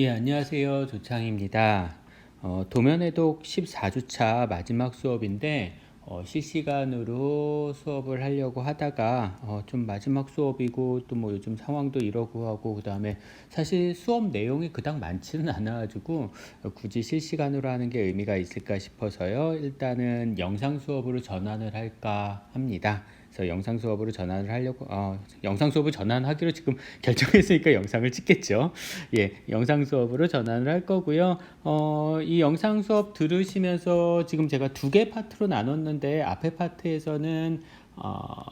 예, 안녕하세요. 조창입니다. 어, 도면해독 14주차 마지막 수업인데 어, 실시간으로 수업을 하려고 하다가 어, 좀 마지막 수업이고 또 뭐 요즘 상황도 이러고 하고 그 다음에 사실 수업 내용이 그닥 많지는 않아가지고 어, 굳이 실시간으로 하는 게 의미가 있을까 싶어서요. 일단은 영상 수업으로 전환을 할까 합니다. 그래서 영상 수업으로 전환을 하려고 어, 영상 수업을 전환하기로 지금 결정했으니까 영상을 찍겠죠. 예, 영상 수업으로 전환을 할 거고요. 어, 이 영상 수업 들으시면서 지금 제가 두 개 파트로 나눴는데 앞에 파트에서는 어,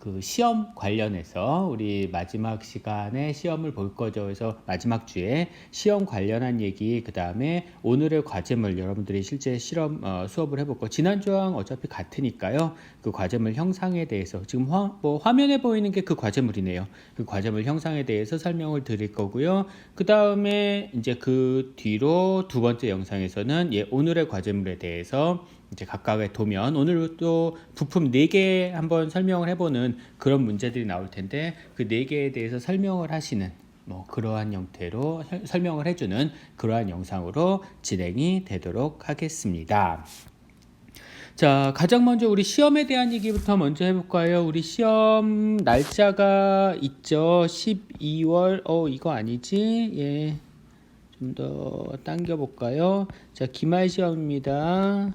그 시험 관련해서 우리 마지막 시간에 시험을 볼 거죠. 그래서 마지막 주에 시험 관련한 얘기 그 다음에 오늘의 과제물 여러분들이 실제 실험 어, 수업을 해볼 거. 지난 주랑 어차피 같으니까요. 그 과제물 형상에 대해서 지금 화, 뭐 화면에 보이는 게 그 과제물이네요. 그 과제물 형상에 대해서 설명을 드릴 거고요. 그 다음에 이제 그 뒤로 두 번째 영상에서는 예, 오늘의 과제물에 대해서 이제 각각의 도면 오늘 또 부품 4개 한번 설명을 해보는 그런 문제들이 나올 텐데 그 4개에 대해서 설명을 하시는 뭐 그러한 형태로 설- 설명을 해주는 그러한 영상으로 진행이 되도록 하겠습니다. 자, 가장 먼저 우리 시험에 대한 얘기부터 먼저 해볼까요? 우리 시험 날짜가 있죠. 12월, 어, 이거 아니지? 예. 좀 더 당겨볼까요? 자, 기말 시험입니다.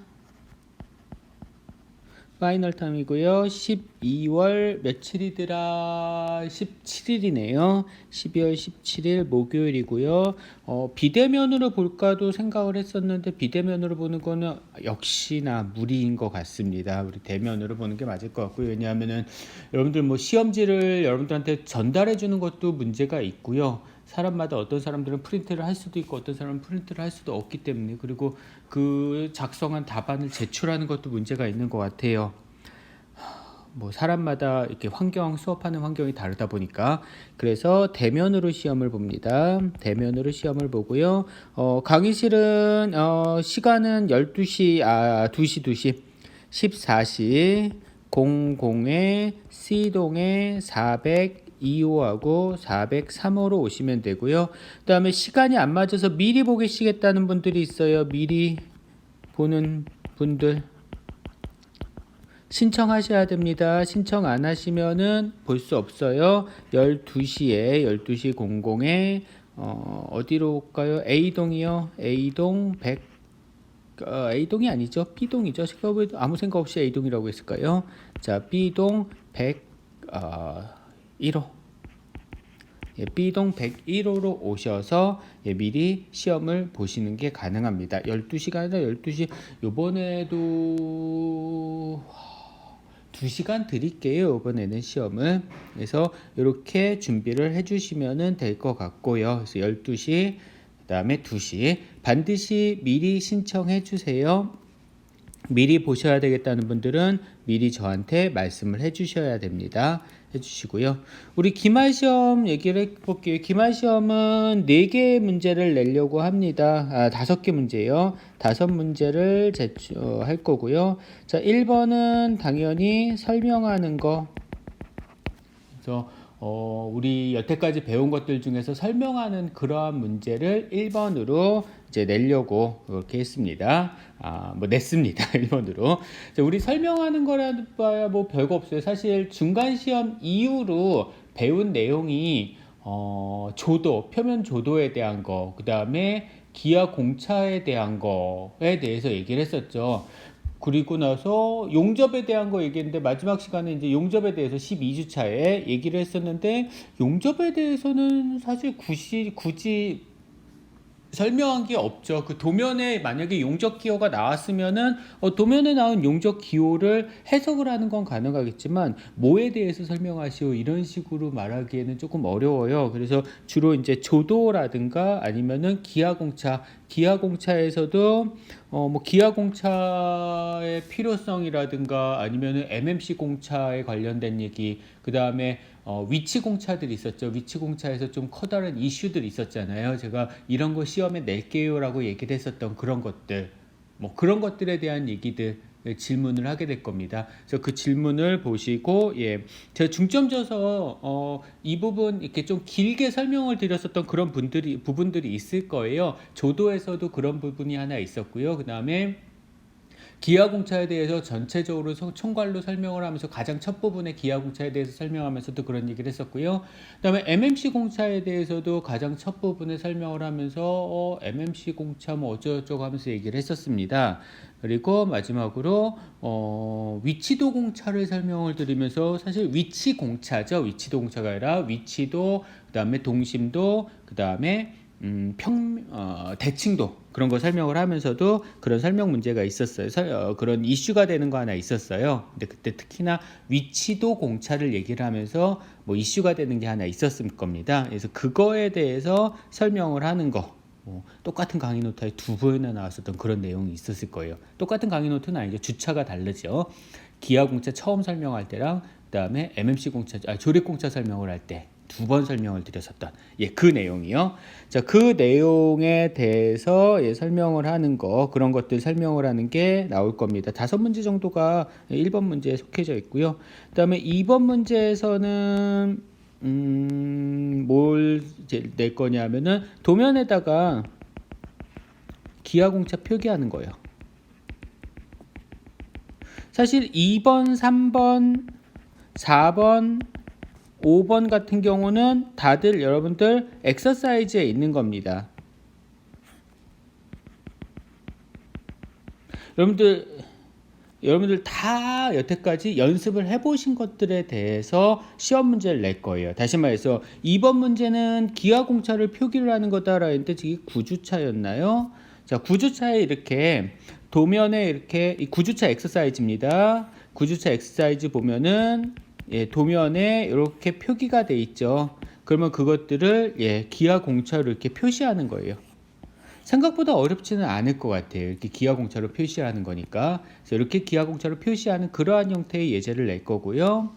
파이널 타임이고요. 12월 며칠이더라? 17일이네요. 12월 17일 목요일이고요. 어, 비대면으로 볼까도 생각을 했었는데 비대면으로 보는 거는 역시나 무리인 것 같습니다. 우리 대면으로 보는 게 맞을 것 같고요. 왜냐하면은 여러분들 뭐 시험지를 여러분들한테 전달해 주는 것도 문제가 있고요. 사람마다 어떤 사람들은 프린트를 할 수도 있고 어떤 사람은 프린트를 할 수도 없기 때문에 그리고 그 작성한 답안을 제출하는 것도 문제가 있는 것 같아요. 뭐 사람마다 이렇게 환경 수업하는 환경이 다르다 보니까 그래서 대면으로 시험을 봅니다. 대면으로 시험을 보고요. 어, 강의실은 어, 시간은 12시 아 2시 2시 14시 00에 C동에 402호하고 403호로 오시면 되고요. 그 다음에 시간이 안 맞아서 미리 보시겠다는 분들이 있어요. 미리 보는 분들 신청하셔야 됩니다. 신청 안 하시면은 볼 수 없어요. 12시에 12시 00에 어, 어디로 올까요? A동이요. A동 100 어, A동이 아니죠. B동이죠. 생각해 아무 생각 없이 A동이라고 했을까요? 자, B동 100 어, 1호 예, B동 101호로 오셔서 예, 미리 시험을 보시는 게 가능합니다. 12시가 아니라 12시 요번에도 2시간 드릴게요. 이번에는 시험을. 그래서 이렇게 준비를 해 주시면 될 것 같고요. 그래서 12시 그다음에 2시 반드시 미리 신청해 주세요. 미리 보셔야 되겠다는 분들은 미리 저한테 말씀을 해 주셔야 됩니다. 해 주시고요. 우리 기말 시험 얘기를 해 볼게요. 기말 시험은 4개의 문제를 내려고 합니다. 아, 5개 문제요. 5 문제를 제출할 거고요. 자, 1번은 당연히 설명하는 거. 그래서 어, 우리 여태까지 배운 것들 중에서 설명하는 그러한 문제를 1번으로 이제 내려고 그렇게 했습니다. 아, 뭐 냈습니다. 1번으로. 자, 우리 설명하는 거라 봐야 뭐 별거 없어요. 사실 중간 시험 이후로 배운 내용이 어, 조도, 표면 조도에 대한 거, 그 다음에 기아 공차에 대한 거에 대해서 얘기를 했었죠. 그리고 나서 용접에 대한 거 얘기했는데 마지막 시간에 이제 용접에 대해서 12주 차에 얘기를 했었는데 용접에 대해서는 사실 굳이 굳이 설명한 게 없죠. 그 도면에 만약에 용접 기호가 나왔으면은 어, 도면에 나온 용접 기호를 해석을 하는 건 가능하겠지만 뭐에 대해서 설명하시오 이런 식으로 말하기에는 조금 어려워요. 그래서 주로 이제 조도라든가 아니면은 기아공차 기아공차에서도 어, 뭐 기아공차의 필요성이라든가 아니면은 MMC 공차에 관련된 얘기 그 다음에 어, 위치 공차들이 있었죠. 위치 공차에서 좀 커다란 이슈들이 있었잖아요. 제가 이런 거 시험에 낼게요라고 얘기를 했었던 그런 것들, 뭐 그런 것들에 대한 얘기들 예, 질문을 하게 될 겁니다. 그래서 그 질문을 보시고 예, 제가 중점 줘서 어, 이 부분 이렇게 좀 길게 설명을 드렸었던 그런 분들이 부분들이 있을 거예요. 조도에서도 그런 부분이 하나 있었고요. 그 다음에 기아공차에 대해서 전체적으로 소- 총괄로 설명을 하면서 가장 첫 부분에 기아공차에 대해서 설명하면서도 그런 얘기를 했었고요. 그다음에 MMC 공차에 대해서도 가장 첫 부분에 설명을 하면서 어, MMC 공차 뭐 어쩌고저쩌고 하면서 얘기를 했었습니다. 그리고 마지막으로 어, 위치도 공차를 설명을 드리면서 사실 위치 공차죠. 위치도 공차가 아니라 위치도 그다음에 동심도 그다음에 음, 평 어, 대칭도 그런 거 설명을 하면서도 그런 설명 문제가 있었어요. 설- 어, 그런 이슈가 되는 거 하나 있었어요. 근데 그때 특히나 위치도 공차를 얘기를 하면서 뭐 이슈가 되는 게 하나 있었을 겁니다. 그래서 그거에 대해서 설명을 하는 거. 뭐 똑같은 강의 노트에 두 번이나 나왔었던 그런 내용이 있었을 거예요. 똑같은 강의 노트는 아니죠. 주차가 다르죠. 기아 공차 처음 설명할 때랑 그다음에 MMC 공차 아, 조립 공차 설명을 할 때 두 번 설명을 드렸었던 예, 그 내용이요. 자, 그 내용에 대해서 예, 설명을 하는 거 그런 것들 설명을 하는 게 나올 겁니다. 다섯 문제 정도가 1번 문제에 속해져 있고요. 그다음에 2번 문제에서는 음, 뭘 이제 낼 거냐면은 도면에다가 기아공차 표기하는 거예요. 사실 2번, 3번, 4번, 5번 같은 경우는 다들 여러분들 엑서사이즈에 있는 겁니다. 여러분들 여러분들 다 여태까지 연습을 해보신 것들에 대해서 시험 문제를 낼 거예요. 다시 말해서 2번 문제는 기하공차를 표기를 하는 거다라 했는데 이게 구주차였나요? 자, 구주차에 이렇게 도면에 이렇게 이 구주차 엑서사이즈입니다. 구주차 엑서사이즈 보면은 예, 도면에 이렇게 표기가 돼 있죠. 그러면 그것들을 예, 기하 공차로 이렇게 표시하는 거예요. 생각보다 어렵지는 않을 것 같아요. 이렇게 기하 공차로 표시하는 거니까. 그래서 이렇게 기하 공차로 표시하는 그러한 형태의 예제를 낼 거고요.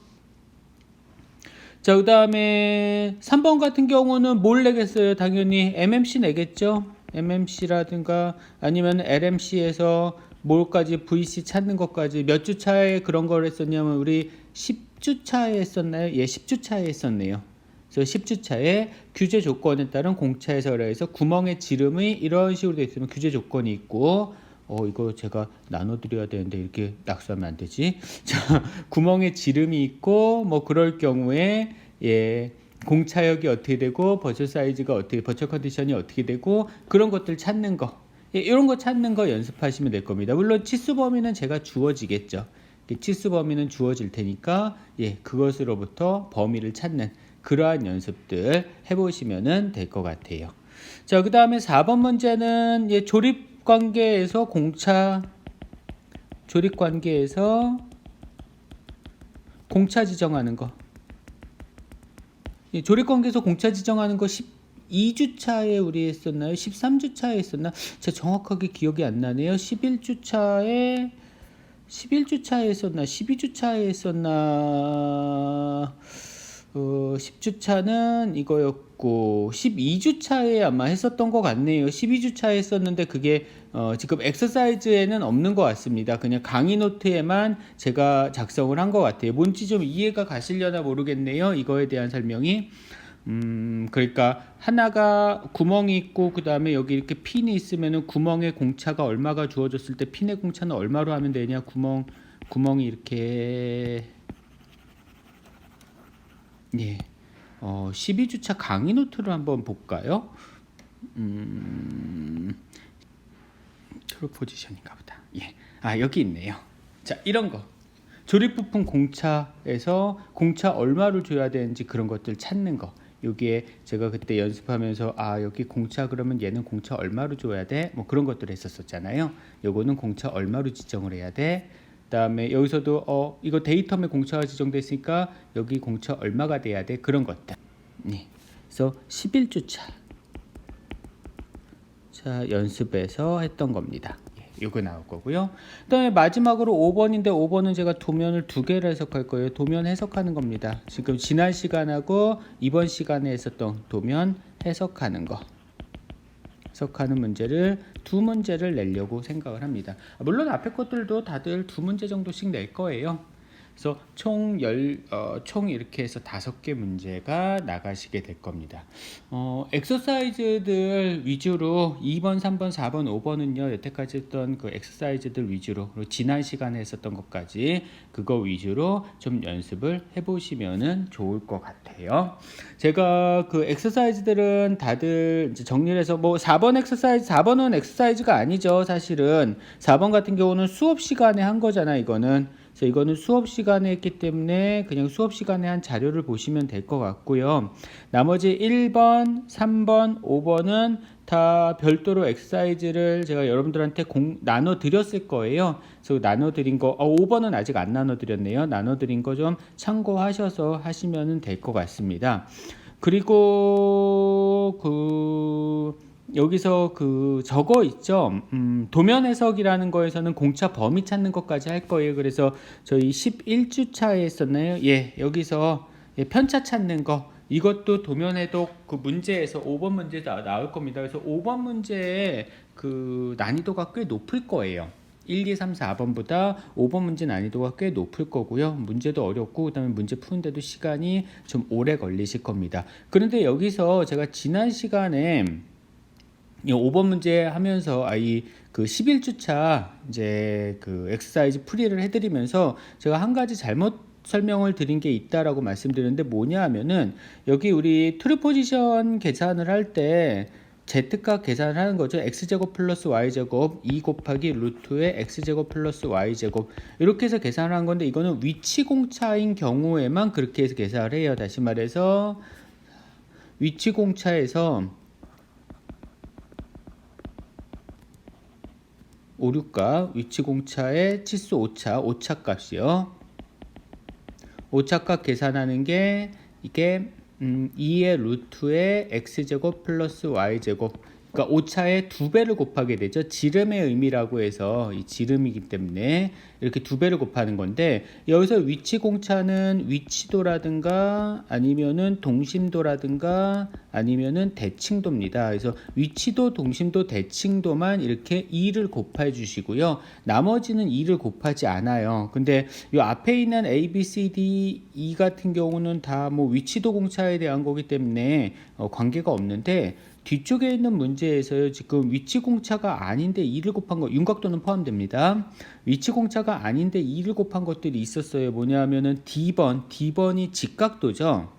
자, 그 다음에 3번 같은 경우는 뭘 내겠어요? 당연히 MMC 내겠죠? MMC라든가 아니면 LMC에서 뭘까지 VC 찾는 것까지 몇 주 차에 그런 걸 했었냐면 우리 10 주 차에 했었나요? 예, 10주 차에 했었네요. 그래서 10주 차에 규제 조건에 따른 공차 해설에서 구멍의 지름이 이런 식으로 되어 있으면 규제 조건이 있고 어 이거 제가 나눠드려야 되는데 이렇게 낙수하면 안 되지. 자 구멍의 지름이 있고 뭐 그럴 경우에 예 공차역이 어떻게 되고 버처 사이즈가 어떻게 버처 컨디션이 어떻게 되고 그런 것들 찾는 거 예, 이런 거 찾는 거 연습하시면 될 겁니다. 물론 치수 범위는 제가 주어지겠죠. 치수 범위는 주어질 테니까 예 그것으로부터 범위를 찾는 그러한 연습들 해보시면 될 것 같아요. 자, 그 다음에 4번 문제는 예, 조립 관계에서 공차, 조립 관계에서 공차 지정하는 거. 예, 조립 관계에서 공차 지정하는 거 12주차에 우리 했었나요? 13주차에 했었나? 제가 정확하게 기억이 안 나네요. 11주차에 11주 차에 했었나? 12주 차에 했었나? 어, 10주 차는 이거였고 12주 차에 아마 했었던 것 같네요. 12주 차에 했었는데 그게 어, 지금 엑서사이즈에는 없는 것 같습니다. 그냥 강의 노트에만 제가 작성을 한 것 같아요. 뭔지 좀 이해가 가시려나 모르겠네요. 이거에 대한 설명이. 음, 그러니까 하나가 구멍이 있고 그 다음에 여기 이렇게 핀이 있으면은 구멍에 공차가 얼마가 주어졌을 때 핀의 공차는 얼마로 하면 되냐? 구멍 구멍이 이렇게 예. 어, 12주차 강의 노트를 한번 볼까요? 음, 트루 포지션인가 보다. 예. 아, 여기 있네요. 자, 이런 거. 조립 부품 공차에서 공차 얼마를 줘야 되는지 그런 것들 찾는 거. 여기에 제가 그때 연습하면서 아 여기 공차 그러면 얘는 공차 얼마로 줘야 돼? 뭐 그런 것들 했었었잖아요. 요거는 공차 얼마로 지정을 해야 돼? 그다음에 여기서도 어 이거 데이텀에 공차가 지정됐으니까 여기 공차 얼마가 돼야 돼? 그런 것들. 네. 그래서 11주차. 자, 연습에서 했던 겁니다. 예, 요거 나올 거고요. 그다음에 마지막으로 5번인데 5번은 제가 도면을 두 개를 해석할 거예요. 도면 해석하는 겁니다. 지금 지난 시간하고 이번 시간에 했었던 도면 해석하는 거. 해석하는 문제를 두 문제를 내려고 생각을 합니다. 아, 물론 앞에 것들도 다들 두 문제 정도씩 낼 거예요. 그래서 총 열, 어, 총 이렇게 해서 다섯 개 문제가 나가시게 될 겁니다. 어, 엑서사이즈들 위주로 2번, 3번, 4번, 5번은요, 여태까지 했던 그 엑서사이즈들 위주로, 그리고 지난 시간에 했었던 것까지 그거 위주로 좀 연습을 해보시면은 좋을 것 같아요. 제가 그 엑서사이즈들은 다들 이제 정리를 해서 뭐 4번 엑서사이즈, 4번은 엑서사이즈가 아니죠, 사실은. 4번 같은 경우는 수업 시간에 한 거잖아, 이거는. 그래서 이거는 수업 시간에 했기 때문에 그냥 수업 시간에 한 자료를 보시면 될 것 같고요. 나머지 1번, 3번, 5번은 다 별도로 엑사이즈를 제가 여러분들한테 공, 나눠 드렸을 거예요. 그래서 나눠 드린 거, 어, 5번은 아직 안 나눠 드렸네요. 나눠 드린 거 좀 참고하셔서 하시면 될 것 같습니다. 그리고 그 여기서 그 저거 있죠. 음, 도면 해석이라는 거에서는 공차 범위 찾는 것까지 할 거예요. 그래서 저희 11주차에 했었나요? 예, 여기서 예, 편차 찾는 거 이것도 도면 해독 그 문제에서 5번 문제 나, 나올 겁니다. 그래서 5번 문제의 그 난이도가 꽤 높을 거예요. 1, 2, 3, 4번보다 5번 문제 난이도가 꽤 높을 거고요. 문제도 어렵고 그다음에 문제 푸는데도 시간이 좀 오래 걸리실 겁니다. 그런데 여기서 제가 지난 시간에 이 5번 문제 하면서 아이 그 11주차 이제 그 엑서사이즈 풀이를 해드리면서 제가 한 가지 잘못 설명을 드린 게 있다라고 말씀드렸는데 뭐냐 하면은 여기 우리 트루 포지션 계산을 할 때 z값 계산을 하는 거죠. x제곱 플러스 y제곱 2 곱하기 루트의 x제곱 플러스 y제곱 이렇게 해서 계산을 한 건데 이거는 위치 공차인 경우에만 그렇게 해서 계산을 해요. 다시 말해서 위치 공차에서 오류값 위치 공차의 치수 오차 오차 값이요. 오차 값 계산하는 게 이게 음, 2의 루트의 x제곱 플러스 y제곱 그러니까 오차의 두 배를 곱하게 되죠. 지름의 의미라고 해서 이 지름이기 때문에 이렇게 두 배를 곱하는 건데 여기서 위치 공차는 위치도라든가 아니면은 동심도라든가 아니면은 대칭도입니다. 그래서 위치도, 동심도, 대칭도만 이렇게 2를 곱해 주시고요. 나머지는 2를 곱하지 않아요. 근데 이 앞에 있는 A, B, C, D, E 같은 경우는 다 뭐 위치도 공차에 대한 거기 때문에 어, 관계가 없는데 뒤쪽에 있는 문제에서요. 지금 위치 공차가 아닌데 2를 곱한 거 윤곽도는 포함됩니다. 위치 공차가 아닌데 2를 곱한 것들이 있었어요. 뭐냐면은 D번, D번이 직각도죠.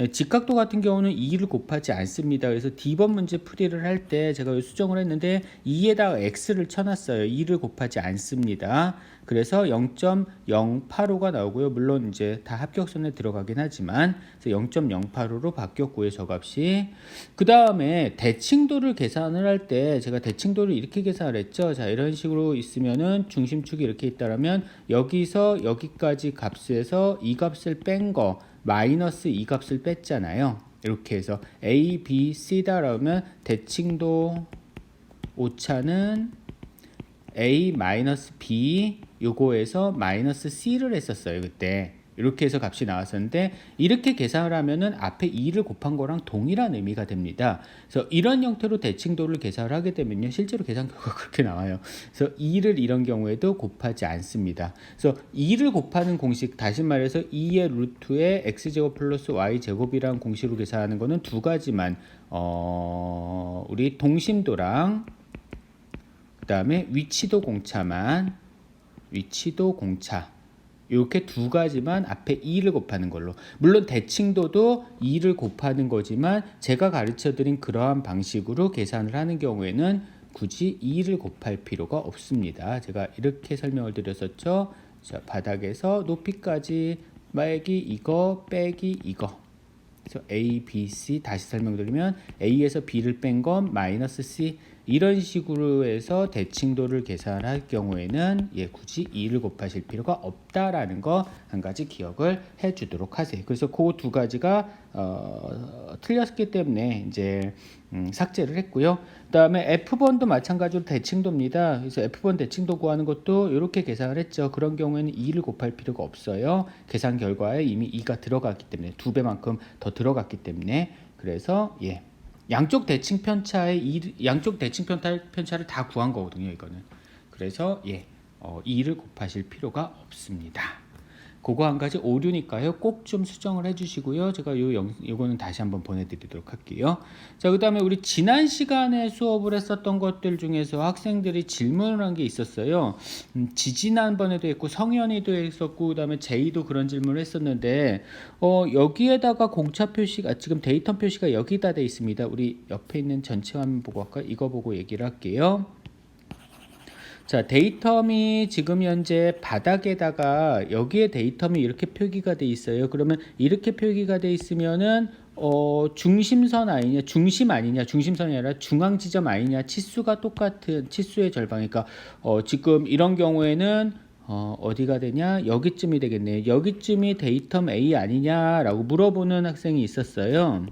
예, 직각도 같은 경우는 2를 곱하지 않습니다. 그래서 D번 문제 풀이를 할 때 제가 수정을 했는데 2에다가 X를 쳐놨어요. 2를 곱하지 않습니다. 그래서 0.085가 나오고요. 물론 이제 다 합격선에 들어가긴 하지만 0.085로 바뀌었고요. 저 값이. 그 다음에 대칭도를 계산을 할 때 제가 대칭도를 이렇게 계산을 했죠. 자 이런 식으로 있으면은 중심축이 이렇게 있다라면 여기서 여기까지 값에서 이 값을 뺀 거 마이너스 이 값을 뺐잖아요. 이렇게 해서 A, B, C다라면 대칭도 오차는 A 마이너스 B 요거에서 마이너스 C를 했었어요 그때 이렇게 해서 값이 나왔었는데 이렇게 계산을 하면은 앞에 2를 곱한 거랑 동일한 의미가 됩니다. 그래서 이런 형태로 대칭도를 계산을 하게 되면요. 실제로 계산 결과가 그렇게 나와요. 그래서 2를 이런 경우에도 곱하지 않습니다. 그래서 2를 곱하는 공식 다시 말해서 2의 루트에 x제곱 플러스 y제곱이라는 공식으로 계산하는 거는 두 가지만 어 우리 동심도랑 그다음에 위치도 공차만 위치도 공차 이렇게 두 가지만 앞에 2를 곱하는 걸로. 물론 대칭도도 2를 곱하는 거지만 제가 가르쳐 드린 그러한 방식으로 계산을 하는 경우에는 굳이 2를 곱할 필요가 없습니다. 제가 이렇게 설명을 드렸었죠? 자, 바닥에서 높이까지 빼기 이거 빼기 이거. 그래서 A, B, C 다시 설명드리면 A에서 B를 뺀 건 마이너스 C 이런 식으로 해서 대칭도를 계산할 경우에는 예, 굳이 2를 곱하실 필요가 없다라는 거 한 가지 기억을 해 주도록 하세요. 그래서 그 두 가지가 어, 틀렸기 때문에 이제 음, 삭제를 했고요. 그다음에 F번도 마찬가지로 대칭도입니다. 그래서 F번 대칭도 구하는 것도 이렇게 계산을 했죠. 그런 경우에는 2를 곱할 필요가 없어요. 계산 결과에 이미 2가 들어갔기 때문에 두 배만큼 더 들어갔기 때문에 그래서 예. 양쪽 대칭 편차의 이, 양쪽 대칭 편차 편차 를 다 구한 거거든요. 이거는 그래서 예 어, 2를 곱하실 필요가 없습니다. 그거 한 가지 오류니까요. 꼭 좀 수정을 해주시고요. 제가 요 영, 요거는 다시 한번 보내드리도록 할게요. 자, 그 다음에 우리 지난 시간에 수업을 했었던 것들 중에서 학생들이 질문을 한 게 있었어요. 음, 지지난번에도 했고 성현이도 했었고 그 다음에 제이도 그런 질문을 했었는데 어, 여기에다가 공차 표시가 지금 데이터 표시가 여기다 돼 있습니다. 우리 옆에 있는 전체 화면 보고 할까? 이거 보고 얘기를 할게요. 자, 데이텀이 지금 현재 바닥에다가 여기에 데이텀이 이렇게 표기가 돼 있어요. 그러면 이렇게 표기가 돼 있으면은 어, 중심선 아니냐, 중심 아니냐, 중심선이 아니라 중앙 지점 아니냐, 치수가 똑같은 치수의 절방이니까 어, 지금 이런 경우에는 어, 어디가 되냐? 여기쯤이 되겠네요. 여기쯤이 데이텀 A 아니냐라고 물어보는 학생이 있었어요.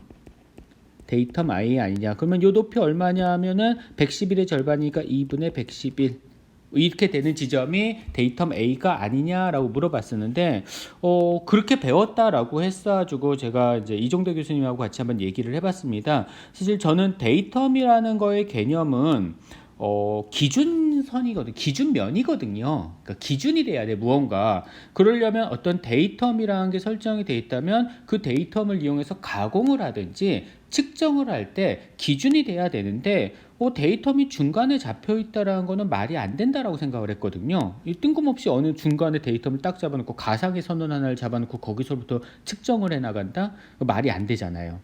데이텀 i 아니냐? 그러면 요 높이 얼마냐 하면은 111의 절반이니까 2분의 111. 이렇게 되는 지점이 데이텀 A가 아니냐라고 물어봤었는데 어 그렇게 배웠다라고 했어가지고 제가 이제 이종대 교수님하고 같이 한번 얘기를 해봤습니다. 사실 저는 데이텀이라는 거의 개념은 어, 기준선이거든, 기준면이거든요. 그러니까 기준이 돼야 돼, 무언가. 그러려면 어떤 데이텀이라는 게 설정이 돼 있다면 그 데이텀을 이용해서 가공을 하든지 측정을 할 때 기준이 돼야 되는데, 어, 데이텀이 중간에 잡혀 있다라는 거는 말이 안 된다라고 생각을 했거든요. 이 뜬금없이 어느 중간에 데이텀을 딱 잡아놓고 가상의 선언 하나를 잡아놓고 거기서부터 측정을 해 나간다? 말이 안 되잖아요.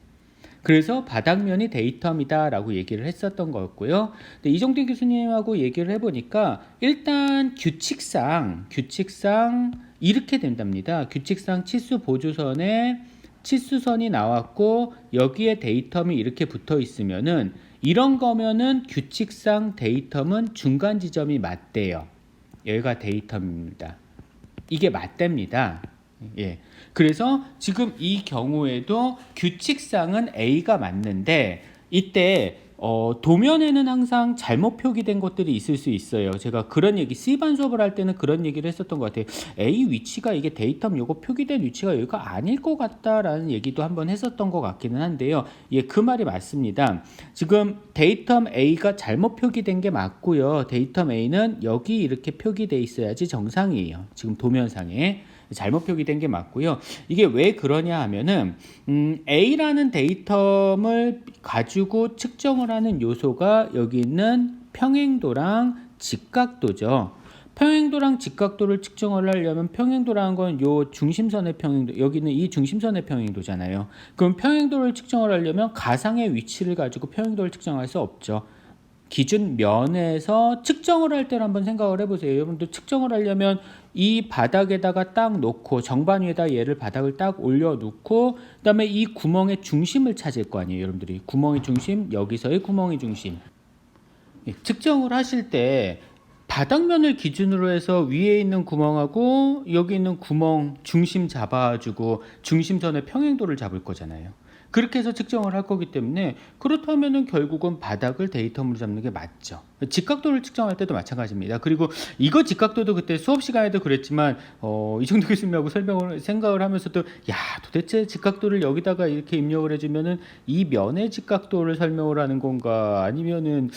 그래서 바닥면이 데이텀이다 라고 얘기를 했었던 거였고요. 근데 이종대 교수님하고 얘기를 해보니까 일단 규칙상 규칙상 이렇게 된답니다. 규칙상 치수 보조선에 치수선이 나왔고 여기에 데이텀이 이렇게 붙어 있으면은 이런 거면은 규칙상 데이텀은 중간 지점이 맞대요. 여기가 데이텀입니다. 이게 맞답니다. 예. 그래서 지금 이 경우에도 규칙상은 A가 맞는데 이때 어, 도면에는 항상 잘못 표기된 것들이 있을 수 있어요. 제가 그런 얘기 C반 수업을 할 때는 그런 얘기를 했었던 것 같아요. A 위치가 이게 데이터 요거 표기된 위치가 여기가 아닐 것 같다라는 얘기도 한번 했었던 것 같기는 한데요. 예, 그 말이 맞습니다. 지금 데이터 A가 잘못 표기된 게 맞고요. 데이터 A는 여기 이렇게 표기돼 있어야지 정상이에요. 지금 도면상에. 잘못 표기된 게 맞고요. 이게 왜 그러냐 하면은 음, A라는 데이텀을 가지고 측정을 하는 요소가 여기 있는 평행도랑 직각도죠. 평행도랑 직각도를 측정을 하려면 평행도라는 건 요 중심선의 평행도 여기는 이 중심선의 평행도잖아요. 그럼 평행도를 측정을 하려면 가상의 위치를 가지고 평행도를 측정할 수 없죠. 기준 면에서 측정을 할 때를 한번 생각을 해보세요. 여러분들 측정을 하려면 이 바닥에다가 딱 놓고 정반 위에다 얘를 바닥을 딱 올려 놓고 그다음에 이 구멍의 중심을 찾을 거 아니에요. 여러분들이 구멍의 중심 여기서의 구멍의 중심 예, 측정을 하실 때 바닥면을 기준으로 해서 위에 있는 구멍하고 여기 있는 구멍 중심 잡아주고 중심선의 평행도를 잡을 거잖아요. 그렇게 해서 측정을 할 거기 때문에 그렇다면은 결국은 바닥을 데이터로 잡는 게 맞죠. 직각도를 측정할 때도 마찬가지입니다. 그리고 이거 직각도도 그때 수업 시간에도 그랬지만 어, 이정도 교수님하고 설명을 생각을 하면서도 야 도대체 직각도를 여기다가 이렇게 입력을 해주면은 이 면의 직각도를 설명을 하는 건가 아니면은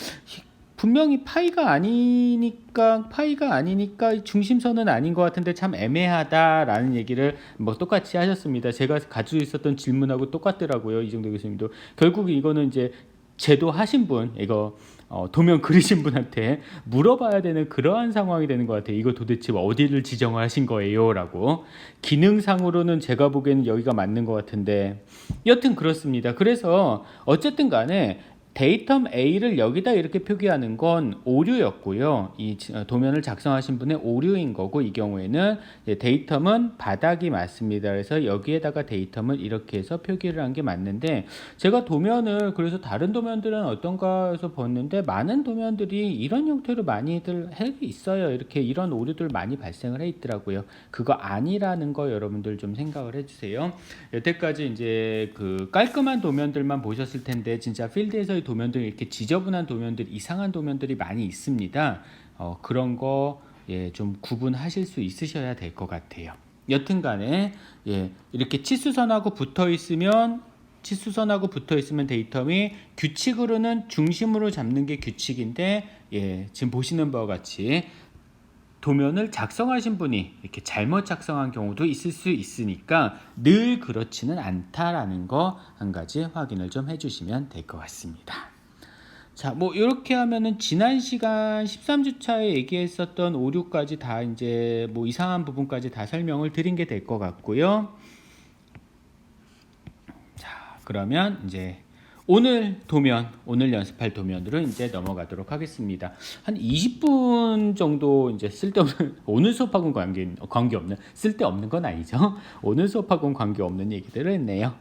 분명히 파이가 아니니까 파이가 아니니까 중심선은 아닌 것 같은데 참 애매하다라는 얘기를 뭐 똑같이 하셨습니다. 제가 가지고 있었던 질문하고 똑같더라고요. 이정도 교수님도 결국 이거는 이제 제도 하신 분 이거 어, 도면 그리신 분한테 물어봐야 되는 그러한 상황이 되는 것 같아요. 이거 도대체 어디를 지정하신 거예요?라고 기능상으로는 제가 보기에는 여기가 맞는 것 같은데 여튼 그렇습니다. 그래서 어쨌든 간에 데이텀 A를 여기다 이렇게 표기하는 건 오류였고요. 이 도면을 작성하신 분의 오류인 거고 이 경우에는 데이텀은 바닥이 맞습니다. 그래서 여기에다가 데이텀을 이렇게 해서 표기를 한 게 맞는데 제가 도면을 그래서 다른 도면들은 어떤가 해서 봤는데 많은 도면들이 이런 형태로 많이들 해 있어요. 이렇게 이런 오류들 많이 발생을 해 있더라고요. 그거 아니라는 거 여러분들 좀 생각을 해주세요. 여태까지 이제 그 깔끔한 도면들만 보셨을 텐데 진짜 필드에서 의 도면들 이렇게 지저분한 도면들 이상한 도면들이 많이 있습니다. 어, 그런 거 예, 좀 구분하실 수 있으셔야 될 것 같아요. 여튼간에 예, 이렇게 치수선하고 붙어 있으면 치수선하고 붙어 있으면 데이터이 규칙으로는 중심으로 잡는 게 규칙인데 예, 지금 보시는 바와 같이 도면을 작성하신 분이 이렇게 잘못 작성한 경우도 있을 수 있으니까 늘 그렇지는 않다라는 거 한 가지 확인을 좀 해주시면 될 것 같습니다. 자, 뭐 이렇게 하면은 지난 시간 13주차에 얘기했었던 오류까지 다 이제 뭐 이상한 부분까지 다 설명을 드린 게 될 것 같고요. 자, 그러면 이제 오늘 도면, 오늘 연습할 도면으로 이제 넘어가도록 하겠습니다. 한 20분 정도 이제 쓸데없는 오늘 수업하고는 관계 관계 없는 쓸데없는 건 아니죠. 오늘 수업하고는 관계 없는 얘기들을 했네요.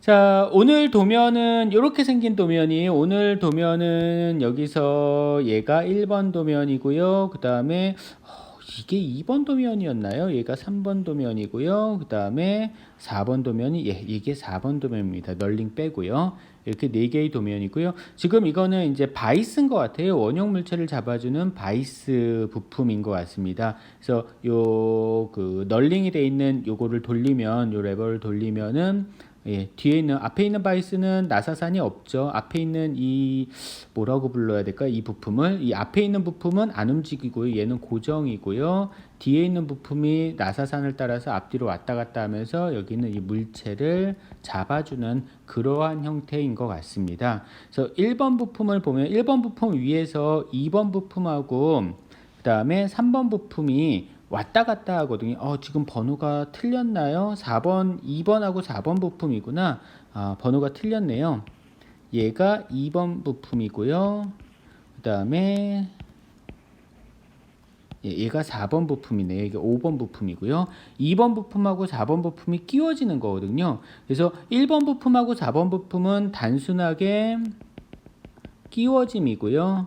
자, 오늘 도면은 이렇게 생긴 도면이 오늘 도면은 여기서 얘가 1번 도면이고요. 그 다음에 어, 이게 2번 도면이었나요? 얘가 3번 도면이고요. 그 다음에 4번 도면이 예, 이게 4번 도면입니다. 널링 빼고요. 이렇게 네 개의 도면이고요. 지금 이거는 이제 바이스인 것 같아요. 원형 물체를 잡아주는 바이스 부품인 것 같습니다. 그래서 요 그 널링이 돼 있는 요거를 돌리면 요 레버를 돌리면은 예, 뒤에 있는 앞에 있는 바이스는 나사산이 없죠. 앞에 있는 이 뭐라고 불러야 될까? 이 부품을 이 앞에 있는 부품은 안 움직이고요. 얘는 고정이고요. 뒤에 있는 부품이 나사산을 따라서 앞뒤로 왔다 갔다 하면서 여기는 이 물체를 잡아주는 그러한 형태인 것 같습니다. 그래서 1번 부품을 보면 1번 부품 위에서 2번 부품하고 그 다음에 3번 부품이 왔다 갔다 하거든요. 어, 지금 번호가 틀렸나요? 4번, 2번하고 4번 부품이구나. 아, 번호가 틀렸네요. 얘가 2번 부품이고요. 그 다음에 예, 얘가 4번 부품이네요. 이게 5번 부품이고요. 2번 부품하고 4번 부품이 끼워지는 거거든요. 그래서 1번 부품하고 4번 부품은 단순하게 끼워짐이고요.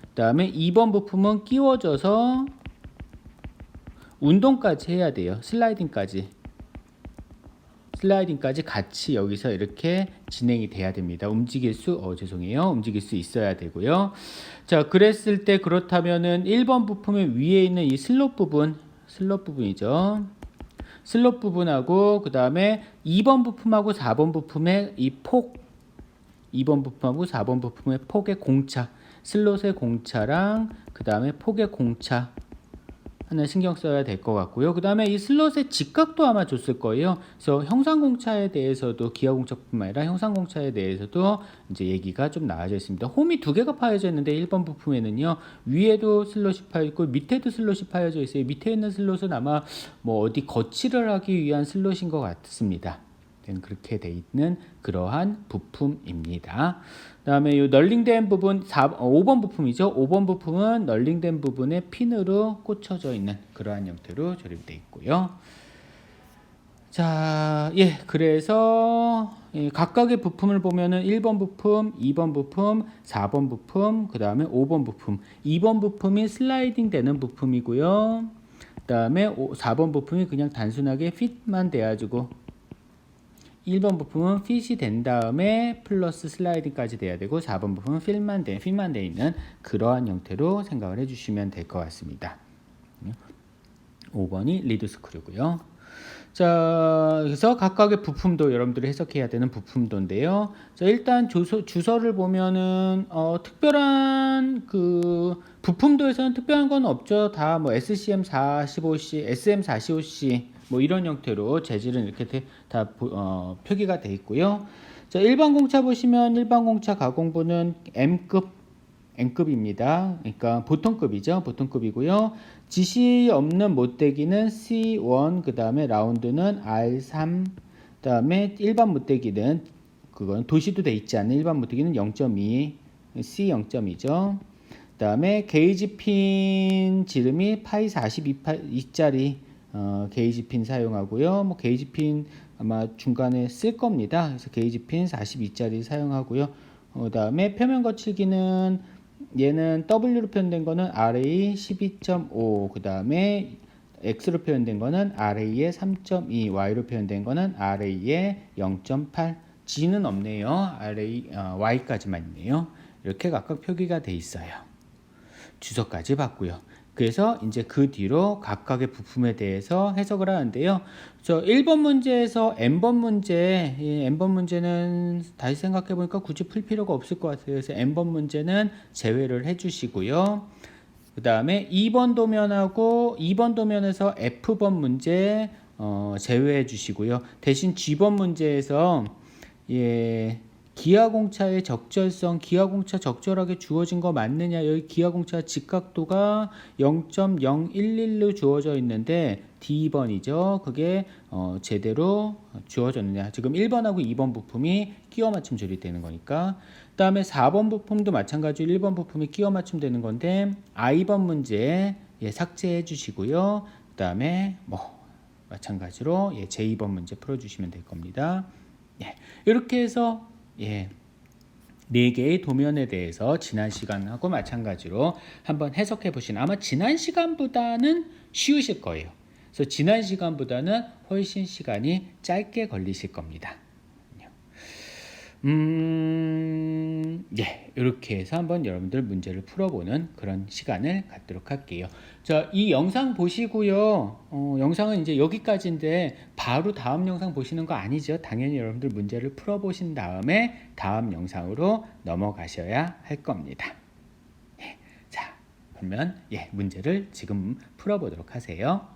그 다음에 2번 부품은 끼워져서 운동까지 해야 돼요. 슬라이딩까지. 슬라이딩까지 같이 여기서 이렇게 진행이 돼야 됩니다. 움직일 수, 어, 죄송해요. 움직일 수 있어야 되고요. 자, 그랬을 때 그렇다면은 1번 부품의 위에 있는 이 슬롯 부분, 슬롯 부분이죠. 슬롯 부분하고 그 다음에 2번 부품하고 4번 부품의 이 폭, 2번 부품하고 4번 부품의 폭의 공차, 슬롯의 공차랑 그 다음에 폭의 공차 하나 신경 써야 될 것 같고요. 그 다음에 이 슬롯의 직각도 아마 줬을 거예요. 그래서 형상공차에 대해서도 기하공차뿐만 아니라 형상공차에 대해서도 이제 얘기가 좀 나와져 있습니다. 홈이 두 개가 파여져 있는데 1번 부품에는요. 위에도 슬롯이 파여 있고 밑에도 슬롯이 파여져 있어요. 밑에 있는 슬롯은 아마 뭐 어디 거치를 하기 위한 슬롯인 것 같습니다. 그렇게 돼 있는 그러한 부품입니다. 그다음에 이 널링된 부분 4, 5번 어, 부품이죠. 5번 부품은 널링된 부분에 핀으로 꽂혀져 있는 그러한 형태로 조립되어 있고요. 자, 예, 그래서 예, 각각의 부품을 보면은 1번 부품, 2번 부품, 4번 부품, 그 다음에 5번 부품. 2번 부품이 슬라이딩 되는 부품이고요. 그 다음에 4번 부품이 그냥 단순하게 핏만 돼가지고 1번 부품은 핏이 된 다음에 플러스 슬라이딩까지 돼야 되고 4번 부품은 필만 돼, 핏만 돼 있는 그러한 형태로 생각을 해주시면 될 것 같습니다. 5번이 리드 스크류고요. 자, 그래서 각각의 부품도 여러분들이 해석해야 되는 부품도인데요. 자, 일단 주소, 주소를 보면은 어, 특별한 그 부품도에서는 특별한 건 없죠. 다 뭐 SCM 45C, SM 45C 뭐 이런 형태로 재질은 이렇게 다 어, 표기가 돼 있고요. 자, 일반 공차 보시면 일반 공차 가공부는 M급 N급입니다. 그러니까 보통급이죠. 보통급이고요. 지시 없는 못대기는 C1, 그 다음에 라운드는 R3, 그 다음에 일반 못대기는 그건 도시도 돼 있지 않은 일반 못대기는 0.2, C 0.2죠. 그 다음에 게이지 핀 지름이 파이 42짜리 어, 게이지 핀 사용하고요. 뭐 게이지 핀 아마 중간에 쓸 겁니다. 그래서 게이지 핀 42짜리 사용하고요. 어, 그다음에 표면 거칠기는 얘는 W로 표현된 거는 RA 12.5 그다음에 X로 표현된 거는 RA의 3.2 Y로 표현된 거는 RA의 0.8 G는 없네요. RA 어, Y까지만 있네요. 이렇게 각각 표기가 돼 있어요. 주소까지 받고요. 그래서 이제 그 뒤로 각각의 부품에 대해서 해석을 하는데요. 저 1번 문제에서 n번 문제, 이 n번 문제는 다시 생각해 보니까 굳이 풀 필요가 없을 것 같아요. 그래서 n번 문제는 제외를 해 주시고요. 그 다음에 2번 도면하고 2번 도면에서 F번 문제 어, 제외해 주시고요. 대신 G번 문제에서 예, 기아공차의 적절성, 기아공차 적절하게 주어진 거 맞느냐? 여기 기아공차 직각도가 0.011로 주어져 있는데 D번이죠. 그게 어, 제대로 주어졌느냐? 지금 1번하고 2번 부품이 끼워 맞춤 조립되는 거니까. 그다음에 4번 부품도 마찬가지로 1번 부품이 끼워 맞춤 되는 건데 I번 문제 예, 삭제해 주시고요. 그다음에 뭐 마찬가지로 예, 제2번 문제 풀어 주시면 될 겁니다. 예. 이렇게 해서 예. 네 개의 도면에 대해서 지난 시간하고 마찬가지로 한번 해석해 보시는 아마 지난 시간보다는 쉬우실 거예요. 그래서 지난 시간보다는 훨씬 시간이 짧게 걸리실 겁니다. 음, 예, 이렇게 해서 한번 여러분들 문제를 풀어보는 그런 시간을 갖도록 할게요. 자, 이 영상 보시고요. 어, 영상은 이제 여기까지인데 바로 다음 영상 보시는 거 아니죠? 당연히 여러분들 문제를 풀어보신 다음에 다음 영상으로 넘어가셔야 할 겁니다. 예, 자, 그러면 예, 문제를 지금 풀어보도록 하세요.